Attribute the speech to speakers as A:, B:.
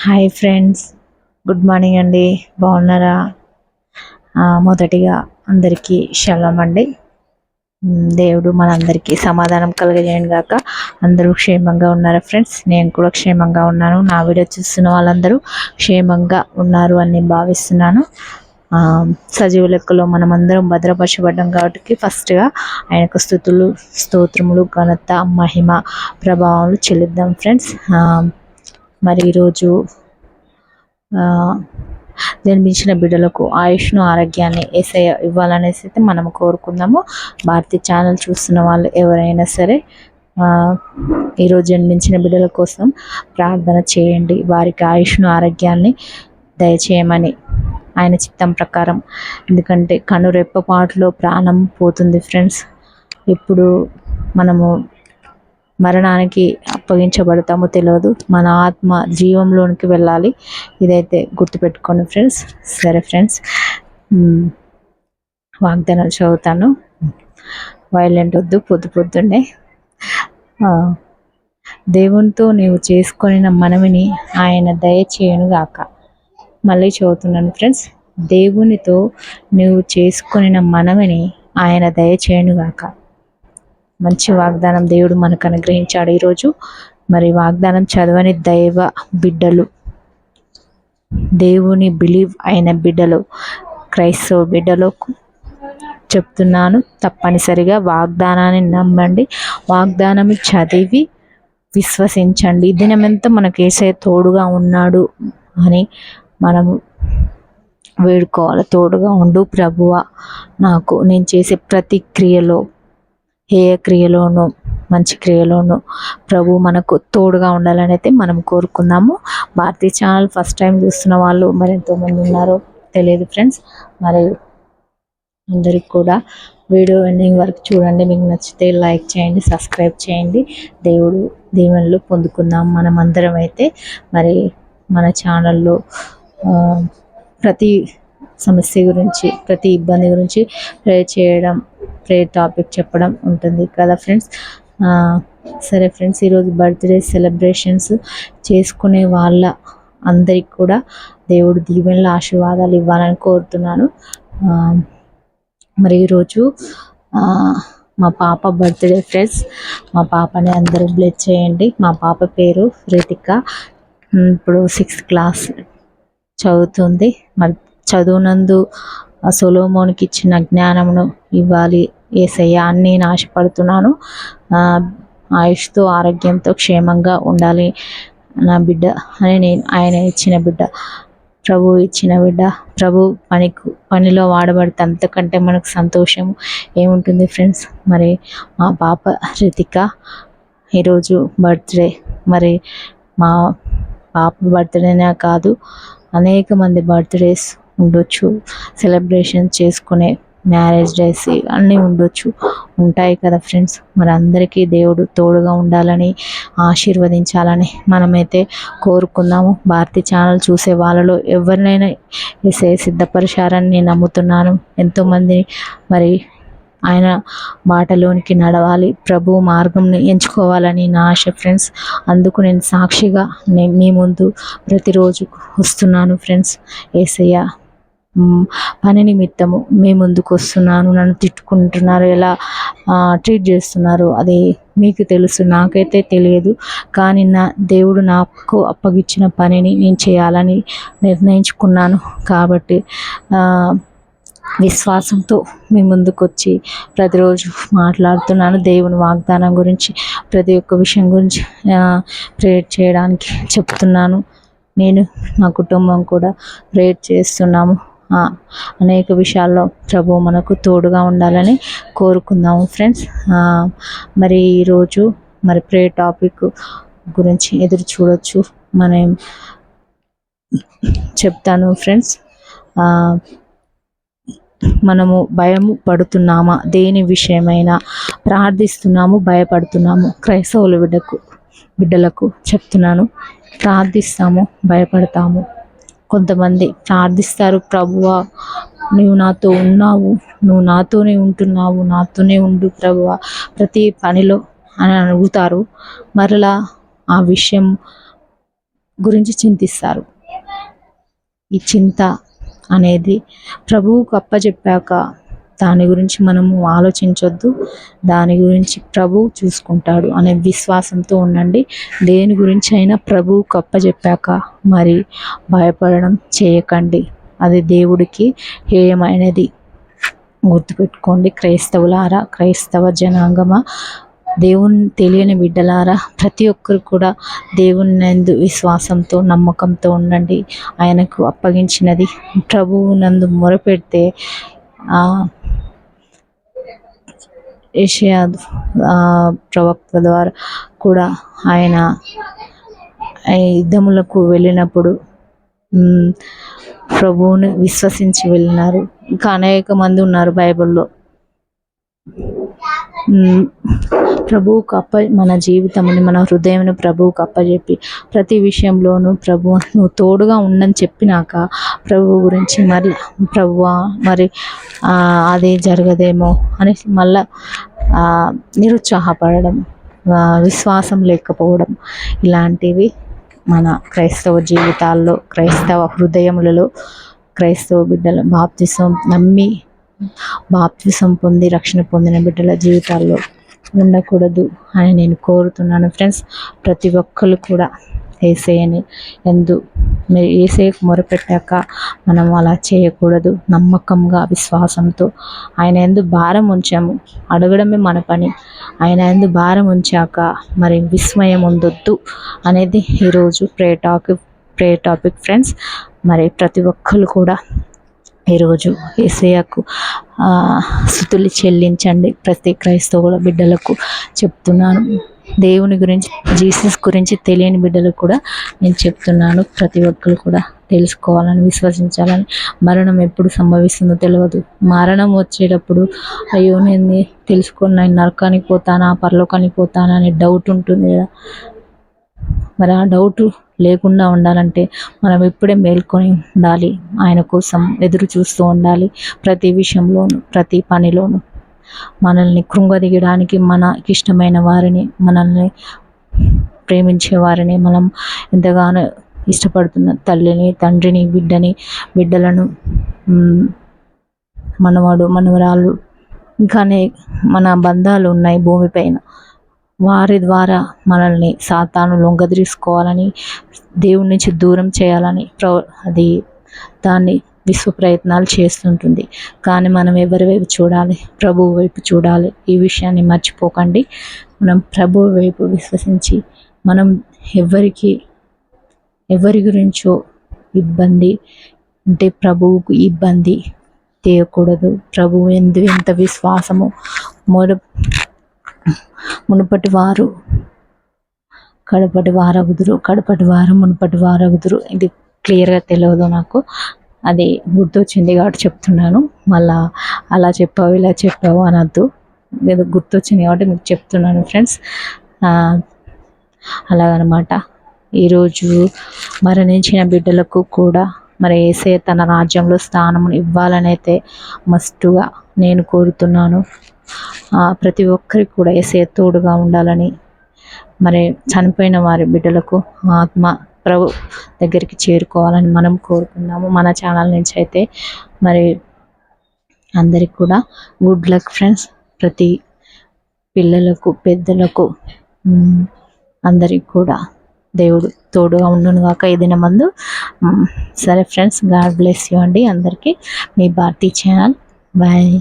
A: Hi friends. Good morning అండి. బాగున్నారా? మొదటిగా అందరికీ శలం అండి. దేవుడు మనందరికీ సమాధానం కలగజేయండి గాక. అందరూ క్షేమంగా ఉన్నారా ఫ్రెండ్స్? నేను కూడా క్షేమంగా ఉన్నాను. నా వీడియో చూస్తున్న వాళ్ళందరూ క్షేమంగా ఉన్నారు అని నేను భావిస్తున్నాను. ఆ, సజీవ లెక్కలో మనమందరం భద్రపరచబడ్డాం కాబట్టి ఫస్ట్గా ఆయనకు స్థుతులు స్తోత్రములు ఘనత మహిమ ప్రభావాలు చెల్లిద్దాం ఫ్రెండ్స్. మరి ఈరోజు జన్మించిన బిడ్డలకు ఆయుష్ను ఆరోగ్యాన్ని ఏసయ్య ఇవ్వాలనేసి అయితే మనం కోరుకుందాము. భారతీయ ఛానల్ చూస్తున్న వాళ్ళు ఎవరైనా సరే ఈరోజు జన్మించిన బిడ్డల కోసం ప్రార్థన చేయండి. వారికి ఆయుష్ను ఆరోగ్యాన్ని దయచేయమని ఆయన చిత్తం ప్రకారం. ఎందుకంటే కనురెప్పపాటులో ప్రాణం పోతుంది ఫ్రెండ్స్. ఇప్పుడు మనము మరణానికి అప్పగించబడతామో తెలియదు మన ఆత్మ జీవంలోనికి వెళ్ళాలి. ఇదైతే గుర్తుపెట్టుకోండి ఫ్రెండ్స్. సరే ఫ్రెండ్స్. వాగ్దానాలు చదువుతాను. వైలెంట్ వద్దు పొద్దు పొద్దున్నే. ఆ, దేవునితో నీవు చేసుకొనిన మనవిని ఆయన దయచేయనుగాక మళ్ళీ చదువుతున్నాను ఫ్రెండ్స్. దేవునితో నువ్వు చేసుకొనిన మనవిని ఆయన దయచేయనుగాక మంచి వాగ్దానం దేవుడు మనకు అనుగ్రహించాడు ఈరోజు. మరి వాగ్దానం చదవని దైవ బిడ్డలు దేవుని బిలీవ్ అయిన బిడ్డలు క్రైస్తవ బిడ్డలకు చెప్తున్నాను తప్పనిసరిగా వాగ్దానాన్ని నమ్మండి. వాగ్దానం చదివి విశ్వసించండి. దినమంతా మనకు ఏసే తోడుగా ఉన్నాడు అని మనము వేడుకోవాలి. తోడుగా ఉండు ప్రభువ. నాకు నేను చేసే ప్రతి క్రియలో ఏ క్రియలోనూ మంచి క్రియలోనూ ప్రభు మనకు తోడుగా ఉండాలని అయితే మనం కోరుకుందాము భారతీయ ఛానల్ ఫస్ట్ టైం చూస్తున్న వాళ్ళు మరి ఎంతోమంది ఉన్నారో తెలియదు ఫ్రెండ్స్. మరి అందరికి కూడా వీడియో ఎండింగ్ వరకు చూడండి. మీకు నచ్చితే లైక్ చేయండి సబ్స్క్రైబ్ చేయండి. దేవుడు దీవెనలు పొందుకుందాం మనం అందరం అయితే. మరి మన ఛానల్లో ప్రతి సమస్య గురించి ప్రతి ఇబ్బంది గురించి ప్రే చేయడం ప్రే టాపిక్ చెప్పడం ఉంటుంది కదా ఫ్రెండ్స్ సరే ఫ్రెండ్స్ ఈరోజు బర్త్డే సెలబ్రేషన్స్ చేసుకునే వాళ్ళ అందరికి కూడా దేవుడు దీవెనల ఆశీర్వాదాలు ఇవ్వాలని కోరుతున్నాను. మరి ఈరోజు మా పాప బర్త్డే ఫ్రెండ్స్ మా పాపని అందరూ బ్లెస్ చేయండి. మా పాప పేరు రితిక. ఇప్పుడు సిక్స్త్ క్లాస్ చదువుతుంది. మరి చదువునందు సొలోమోనికి ఇచ్చిన జ్ఞానమును ఇవ్వాలి. ఏసయ్య అని నేను ఆశపడుతున్నాను ఆయుష్తో ఆరోగ్యంతో క్షేమంగా ఉండాలి నా బిడ్డ అని నేను ఆయన ఇచ్చిన బిడ్డ ప్రభు ఇచ్చిన బిడ్డ ప్రభు పనికి పనిలో వాడబడితే అంతకంటే మనకు సంతోషం ఏముంటుంది ఫ్రెండ్స్ మరి మా పాప రితిక ఈరోజు బర్త్డే మరి మా పాప బర్త్డేనే కాదు అనేక మంది బర్త్డేస్ ఉండొచ్చు సెలబ్రేషన్ చేసుకునే మ్యారేజ్ డేస్ అన్నీ ఉండొచ్చు. ఉంటాయి కదా ఫ్రెండ్స్. మరి అందరికీ దేవుడు తోడుగా ఉండాలని ఆశీర్వదించాలని మనమైతే కోరుకుందాము. భారతీ ఛానల్ చూసే వాళ్ళలో ఎవరినైనా వేసే సిద్ధపరిచారని నేను నమ్ముతున్నాను. ఎంతోమంది మరి ఆయన బాటలోనికి నడవాలి ప్రభు మార్గంని ఎంచుకోవాలని నా ఆశ ఫ్రెండ్స్. అందుకు నేను సాక్షిగా నేను మీ ముందు ప్రతిరోజు వస్తున్నాను ఫ్రెండ్స్. ఏసయ్య పని నిమిత్తము మీ ముందుకు వస్తున్నాను నన్ను తిట్టుకుంటున్నారు ఎలా ట్రీట్ చేస్తున్నారు అది మీకు తెలుసు నాకైతే తెలియదు. కానీ నా దేవుడు నాకు అప్పగించిన పనిని నేను చేయాలని నిర్ణయించుకున్నాను కాబట్టి విశ్వాసంతో మీ ముందుకు వచ్చి ప్రతిరోజు మాట్లాడుతున్నాను. దేవుని వాగ్దానం గురించి ప్రతి ఒక్క విషయం గురించి ప్రేర్ చేయడానికి చెప్తున్నాను. నేను నా కుటుంబం కూడా ప్రేర్ చేస్తున్నాము. అనేక విషయాల్లో ప్రభు మనకు తోడుగా ఉండాలని కోరుకుందాము ఫ్రెండ్స్. మరి ఈరోజు మరి ప్రే టాపిక్ గురించి ఎదురు చూడొచ్చు. మనం చెప్తాను ఫ్రెండ్స్. మనము భయము పడుతున్నామా? దేని విషయమైనా ప్రార్థిస్తున్నాము భయపడుతున్నాము. క్రైస్తవుల బిడ్డకు బిడ్డలకు చెప్తున్నాను. ప్రార్థిస్తాము భయపడతాము. కొంతమంది ప్రార్థిస్తారు ప్రభువా నువ్వు నాతో ఉన్నావు నువ్వు నాతోనే ఉంటున్నావు నాతోనే ఉండు ప్రభువా ప్రతి పనిలో అని అడుగుతారు. మరలా ఆ విషయం గురించి చింతిస్తారు. ఈ చింత అనేది ప్రభువుకు అప్పచెప్పాక దాని గురించి మనము ఆలోచించొద్దు. దాని గురించి ప్రభు చూసుకుంటాడు అనే విశ్వాసంతో ఉండండి. దేని గురించి అయినా ప్రభువు అప్పచెప్పాక మరి భయపడడం చేయకండి. అది దేవుడికి హేయమైనది. గుర్తుపెట్టుకోండి క్రైస్తవులారా క్రైస్తవ జనాంగమా దేవుని తెలియని బిడ్డలారా ప్రతి ఒక్కరు కూడా దేవుని నందు విశ్వాసంతో నమ్మకంతో ఉండండి. ఆయనకు అప్పగించినది ప్రభువు నందు మొరపెడితే ఏషియా ప్రవక్త ద్వారా కూడా ఆయన యుద్ధములకు వెళ్ళినప్పుడు ప్రభువుని విశ్వసించి వెళ్ళినారు. ఇంకా అనేక మంది ఉన్నారు బైబిల్లో. ప్రభువుకు అప్ప మన జీవితంని మన హృదయం ప్రభువుకు అప్పచెప్పి ప్రతి విషయంలోనూ ప్రభు నువ్వు తోడుగా ఉండని చెప్పినాక ప్రభు గురించి మరి ప్రభువా మరి అది జరగదేమో అని మళ్ళా నిరుత్సాహపడడం విశ్వాసం లేకపోవడం ఇలాంటివి మన క్రైస్తవ జీవితాల్లో క్రైస్తవ హృదయములలో క్రైస్తవ బిడ్డల బాప్తిసం నమ్మి బాప్తిసం పొంది రక్షణ పొందిన బిడ్డల జీవితాల్లో ఉండకూడదు అని నేను కోరుతున్నాను. ఫ్రెండ్స్ ప్రతి ఒక్కరు కూడా ఏసేయని ఎందు మీరు ఏసైకు మొరపెట్టాక మనం అలా చేయకూడదు. నమ్మకంగా విశ్వాసంతో ఆయన ఎందు భారం ఉంచాము. అడగడమే మన పని. ఆయన ఎందు భారం ఉంచాక మరి విస్మయం ఉండొద్దు అనేది ఈరోజు pray talk pray topic. Friends మరి ప్రతి ఒక్కరు కూడా ఈరోజు ఏసయ్యకు స్థుతులు చెల్లించండి. ప్రతి క్రైస్తవుల బిడ్డలకు చెప్తున్నాను. దేవుని గురించి జీసస్ గురించి తెలియని బిడ్డలకు కూడా నేను చెప్తున్నాను. ప్రతి ఒక్కరు కూడా తెలుసుకోవాలని విశ్వసించాలని. మరణం ఎప్పుడు సంభవిస్తుందో తెలియదు మరణం వచ్చేటప్పుడు అయ్యో నేను తెలుసుకొని నేను నరకానికి పోతానా పరలోకానికి పోతానా అనే డౌట్ ఉంటుంది కదా. మరి ఆ డౌట్ లేకుండా ఉండాలంటే మనం ఇప్పుడే మేల్కొని ఉండాలి. ఆయన కోసం ఎదురు చూస్తూ ఉండాలి. ప్రతి విషయంలోనూ ప్రతి పనిలోనూ. మనల్ని కృంగదీయడానికి మనకి ఇష్టమైన వారిని మనల్ని ప్రేమించే వారిని మనం ఎంతగానో ఇష్టపడుతున్న తల్లిని తండ్రిని బిడ్డని బిడ్డలను మనవాడు మనవరాలు ఇంకానే మన బంధాలు ఉన్నాయి భూమిపైన వారి ద్వారా మనల్ని సాతాను లొంగదీసుకోవాలని దేవుడి నుంచి దూరం చేయాలని ప్ర అది దాన్ని విశ్వ ప్రయత్నాలు చేస్తుంటుంది. కానీ మనం ఎవరి వైపు చూడాలి? ప్రభువు వైపు చూడాలి. ఈ విషయాన్ని మర్చిపోకండి. మనం ప్రభు వైపు విశ్వసించి మనం ఎవరికి ఎవరి గురించో ఇబ్బంది అంటే ప్రభువుకు ఇబ్బంది తీయకూడదు. ప్రభువు ఎందు ఎంత విశ్వాసము మొర మునుపటి వారు కడపటి వారగుదురు కడపటి వారు మునుపటి వారగుదురు. ఇది క్లియర్గా తెలియదు నాకు. అది గుర్తొచ్చింది కాబట్టి చెప్తున్నాను. మళ్ళా అలా చెప్పావు ఇలా చెప్పావు అనద్దు. ఏదో గుర్తొచ్చింది కాబట్టి మీకు చెప్తున్నాను ఫ్రెండ్స్ అలాగనమాట. ఈరోజు మరణించిన బిడ్డలకు కూడా మరి ఏసే తన రాజ్యంలో స్థానం ఇవ్వాలనైతే మస్టుగా మస్తుగా నేను కోరుతున్నాను. ప్రతి ఒక్కరికి కూడా ఏసే తోడుగా ఉండాలని మరి చనిపోయిన వారి బిడ్డలకు ఆత్మ ప్రభు దగ్గరికి చేరుకోవాలని మనం కోరుకున్నాము మన ఛానల్ నుంచి అయితే మరి అందరికి కూడా గుడ్ లక్ ఫ్రెండ్స్. ప్రతి పిల్లలకు పెద్దలకు అందరికి కూడా దేవుడు తోడుగా ఉండును కాక ఏదైనా మందు సరే ఫ్రెండ్స్ గాడ్ బ్లెస్ యూ అండి అందరికీ. మీ భారతీ ఛానల్. బాయ్.